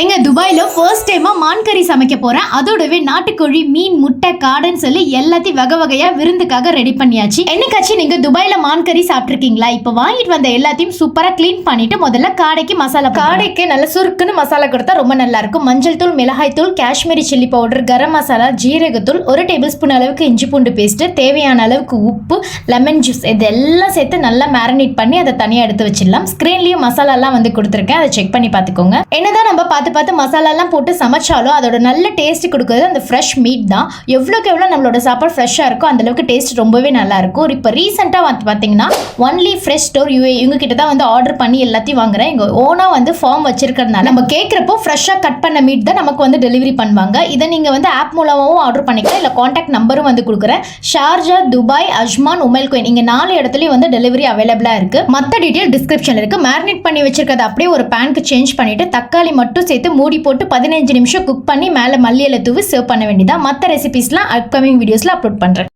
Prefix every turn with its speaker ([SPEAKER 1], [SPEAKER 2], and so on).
[SPEAKER 1] எங்க துபாயில ஃபர்ஸ்ட் டைமா மான் கறி சமைக்க போறேன். அதோடவே நாட்டுக்கோழி மீன் முட்டை காடுன்னு சொல்லி எல்லாத்தையும் வகை வகையா விருந்துக்காக ரெடி பண்ணியாச்சு. என்னைக்காச்சும் நீங்க துபாயில மான் கறி சாப்பிட்டிருக்கீங்களா? இப்போ வாங்கிட்டு வந்த எல்லாத்தையும் சூப்பரா க்ளீன் பண்ணிட்டு முதல்ல காடைக்கு மசாலா காடைக்கு நல்ல சுருக்குன்னு மசாலா கொடுத்தா ரொம்ப நல்லா இருக்கும் மஞ்சள் தூள் மிளகாய் தூள் காஷ்மீரி சில்லி பவுடர் கரம் மசாலா ஜீரகத்தூள் ஒரு டேபிள் ஸ்பூன் அளவுக்கு இஞ்சி பூண்டு பேஸ்ட் தேவையான அளவுக்கு உப்பு லெமன் ஜூஸ் இதெல்லாம் சேர்த்து நல்லா மேரினேட் பண்ணி அதை தனியாக எடுத்து வச்சிடலாம். ஸ்க்ரீன்லேயும் மசாலாலாம் வந்து கொடுத்துருக்கேன். அதை செக் பண்ணி பார்த்துக்கோங்க. என்னதான் நம்ம பார்த்து பார்த்து மசாலாலாம் போட்டு சமைச்சாலும் அதோட நல்ல டேஸ்ட் கொடுக்குறது அந்த ஃப்ரெஷ் மீட் தான். எவ்வளோக்கு எவ்வளோ நம்மளோட சாப்பாடு ஃப்ரெஷ்ஷாக இருக்கோ அந்தளவுக்கு டேஸ்ட் ரொம்பவே நல்லா இருக்கும். இப்போ ரீசெண்டாக வந்து பார்த்தீங்கன்னா ஒன்லி ஃப்ரெஷ் ஸ்டோர் யூஏ இவங்க கிட்ட தான் வந்து ஆர்டர் பண்ணி எல்லாத்தையும் வாங்குறேன். இங்கே ஓனாக வந்து ஃபார்ம் வச்சிருக்கிறதுனால நம்ம கேட்குறப்போ ஃப்ரெஷ்ஷாக கட் பண்ண மீட் தான் நமக்கு வந்து டெலிவரி பண்ணுவாங்க. இதை நீங்கள் வந்து ஆப் மூலமாகவும் ஆர்டர் பண்ணிக்கலாம். இல்லை காண்டாக்ட் நம்பரும் வந்து கொடுக்குறேன். Sharjah Dubai Ajman Umm al Quwain. இங்கே நாலு இடத்துலையும் வந்து டெலிவரி அவைலபிளாக இருக்குது மற்ற டீட்டெயில் டிஸ்கிரிப்ஷனில் இருக்குது மேரினேட் பண்ணி வச்சிருக்கிறது அப்படியே ஒரு பேனுக்கு சேஞ்ச் பண்ணிவிட்டு தக்காளி மட்டும் சேர்த்து மூடி போட்டு பதினஞ்சு நிமிஷம் குக் பண்ணி மேலே மல்லி இலை தூவி சர்வ் பண்ண வேண்டியதா மற்ற ரெசிபிஸ்லாம் அப்கமிங் வீடியோஸில் அப்லோட் பண்ணுறேன்